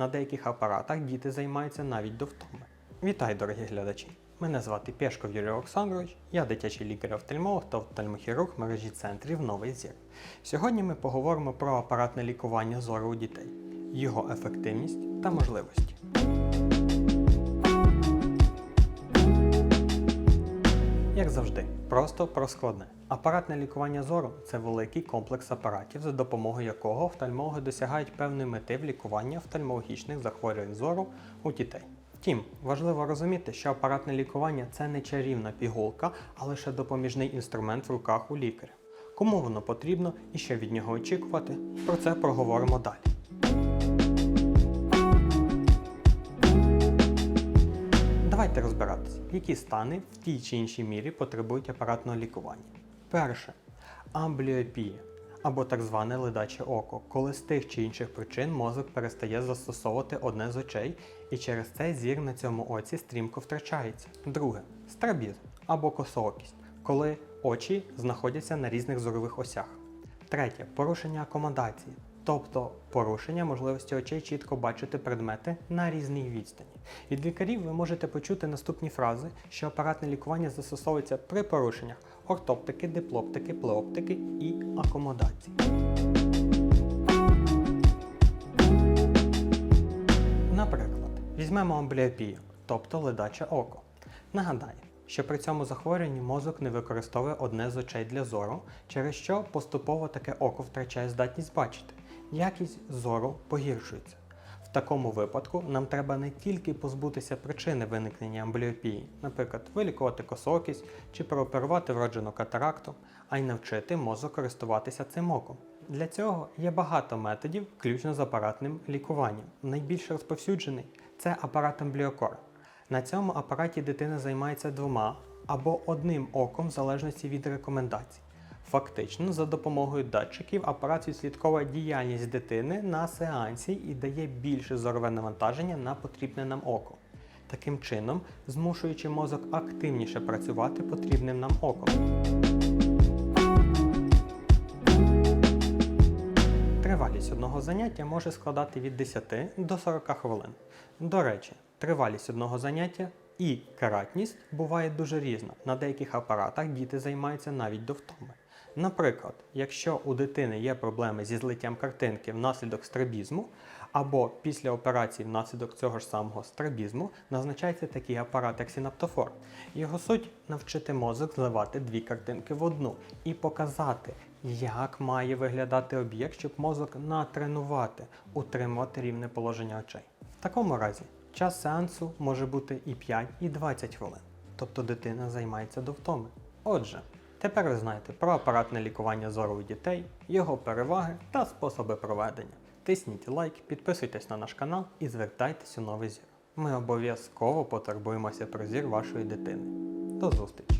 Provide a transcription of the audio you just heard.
На деяких апаратах діти займаються навіть до втоми. Вітаю, дорогі глядачі! Мене звати Пєшков Юрій Олександрович, я дитячий лікар-офтальмолог та офтальмохірург мережі центрів Новий Зір. Сьогодні ми поговоримо про апаратне лікування зору у дітей, його ефективність та можливості. Як завжди, просто про складне. Апаратне лікування зору це великий комплекс апаратів, за допомогою якого офтальмологи досягають певної мети в лікуванні офтальмологічних захворювань зору у дітей. Втім, важливо розуміти, що апаратне лікування це не чарівна пігулка, а лише допоміжний інструмент в руках у лікаря. Кому воно потрібно і що від нього очікувати, про це проговоримо далі. Давайте розбиратися, які стани в тій чи іншій мірі потребують апаратного лікування. Перше амбліопія або так зване ледаче око, коли з тих чи інших причин мозок перестає застосовувати одне з очей, і через це зір на цьому оці стрімко втрачається. Друге страбіз або косоокість, коли очі знаходяться на різних зорових осях. Третє порушення акомодації, тобто порушення можливості очей чітко бачити предмети на різній відстані. Від лікарів ви можете почути наступні фрази, що апаратне лікування застосовується при порушеннях ортоптики, диплоптики, плеоптики і акомодації. Наприклад, візьмемо амбліопію, тобто ледаче око. Нагадаю, що при цьому захворюванні мозок не використовує одне з очей для зору, через що поступово таке око втрачає здатність бачити. Якість зору погіршується. В такому випадку нам треба не тільки позбутися причини виникнення амбліопії, наприклад, вилікувати косоокість чи прооперувати вроджену катаракту, а й навчити мозок користуватися цим оком. Для цього є багато методів, включно з апаратним лікуванням. Найбільш розповсюджений це апарат амбліокор. На цьому апараті дитина займається двома або одним оком в залежності від рекомендацій. Фактично, за допомогою датчиків апарат відслідковує діяльність дитини на сеансі і дає більше зорове навантаження на потрібне нам око. Таким чином, змушуючи мозок активніше працювати потрібним нам оком. Тривалість одного заняття може складати від 10 до 40 хвилин. До речі, тривалість одного заняття і каратність буває дуже різна. На деяких апаратах діти займаються навіть до втоми. Наприклад, якщо у дитини є проблеми зі злиттям картинки внаслідок страбізму, або після операції внаслідок цього ж самого страбізму, назначається такий апарат, як синаптофор. Його суть навчити мозок зливати дві картинки в одну і показати, як має виглядати об'єкт, щоб мозок натренувати, утримувати рівне положення очей. В такому разі час сеансу може бути і 5, і 20 хвилин, тобто дитина займається до втоми. Отже, тепер ви знаєте про апаратне лікування зору у дітей, його переваги та способи проведення. Тисніть лайк, підписуйтесь на наш канал і звертайтесь у новий зір. Ми обов'язково потурбуємося про зір вашої дитини. До зустрічі!